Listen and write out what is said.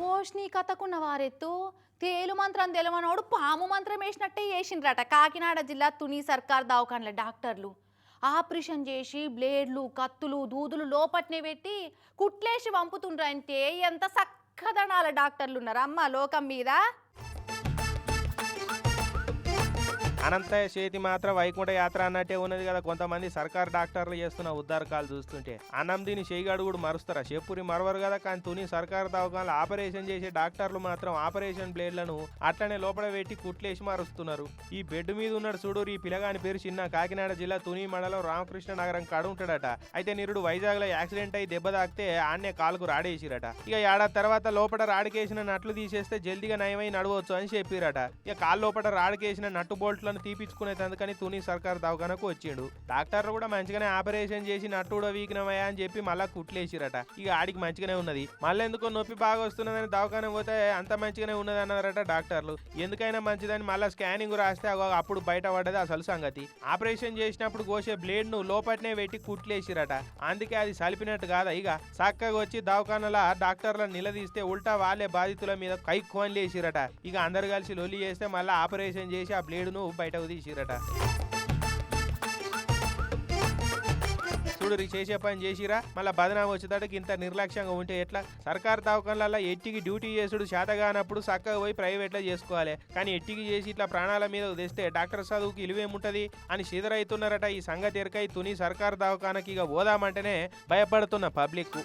పోషణీ కథకున్న వారెత్తు తేలు మంత్రం తెలవనోడు పాము మంత్రం వేసినట్టే వేసిండ్రట కాకినాడ జిల్లా తుని సర్కార్ దవాఖాన్ల డాక్టర్లు. ఆపరేషన్ చేసి బ్లేడ్లు కత్తులు దూదులు లోపట్నే పెట్టి కుట్లేసి పంపుతుండ్రంటే ఎంత సక్కదనాల డాక్టర్లు ఉన్నారు అమ్మ లోకం మీద అనంతయ్య చేతి మాత్రం వైకుంఠ యాత్ర అన్నట్టే ఉన్నది కదా. కొంతమంది సర్కార్ డాక్టర్లు చేస్తున్న ఉద్దారకాలు చూస్తుంటే అన్నం దీని చేయగాడు కూడా మరుస్తారా? చెప్పురి మరవరు కదా కానీ తుని సర్కార్ దవాఖానలు ఆపరేషన్ చేసే డాక్టర్లు మాత్రం ఆపరేషన్ బ్లేడ్లను అట్లనే లోపల పెట్టి కుట్లేసి మారుస్తున్నారు. ఈ బెడ్ మీద ఉన్నాడు చూడు ఈ పిల్లగాని పేరు చిన్న కాకినాడ జిల్లా తుని మండలం రామకృష్ణ నగరం కాడ ఉంటాడట. అయితే నిరుడు వైజాగ్లో యాక్సిడెంట్ అయి దెబ్బ తాకితే ఆన్నే కాలుకు రాడేసిరట. ఇక ఏడాది తర్వాత లోపల రాడికేసిన నట్లు తీసేస్తే జల్దిగా నయమై నడవచ్చు అని చెప్పిరట. ఇక కాలు లోపల రాడికేసిన నట్టు బోల్ట్లను తీపిచ్చుకునేందుకని తుని సర్కార్ దవాఖానకు వచ్చిండు. డాక్టర్లు కూడా మంచిగానే ఆపరేషన్ చేసి నట్టు కూడా వీకినమయ్యా అని చెప్పి మళ్ళా కుట్లేసిరట. ఇక ఆడికి మంచిగానే ఉన్నది. మళ్ళీ ఎందుకో నొప్పి బాగా వస్తున్నదని దవాఖాన పోతే అంత మంచిగానే ఉన్నది అన్నారట డాక్టర్లు. ఎందుకైనా మంచిదని మళ్ళీ స్కానింగ్ రాస్తే అప్పుడు బయటపడ్డది అసలు సంగతి. ఆపరేషన్ చేసినప్పుడు కోసే బ్లేడ్ను లోపట్నే పెట్టి కుట్లేసిరట. అందుకే అది సలిపినట్టు కాదా ఇక. చక్కగా వచ్చి దవాఖానల డాక్టర్లు నిలదీస్తే ఉల్టా వాళ్ళే బాధితుల మీద కై కోన్లేసిరట. ఇక అందరు కలిసి లొల్లి చేస్తే మళ్ళీ ఆపరేషన్ చేసి ఆ బ్లేడ్ను బయటకు తీసిరట చూడు చేసే పని చేసిరా మళ్ళీ బదనాం వచ్చేదానికి ఇంత నిర్లక్ష్యంగా ఉంటే ఎట్లా? సర్కార్ దవాఖానలలో ఎట్టికి డ్యూటీ చేసుడు శాతగానప్పుడు చక్కగా పోయి ప్రైవేట్లో చేసుకోవాలి. కానీ ఎట్టికి చేసి ఇట్లా ప్రాణాల మీద తెస్తే డాక్టర్ చదువుకి ఇలువేముంటది అని సిదరైతున్నారట ఈ సంగతి ఎరకై తుని సర్కార్ దవాఖానకి ఇక పోదామంటేనే భయపడుతున్న పబ్లిక్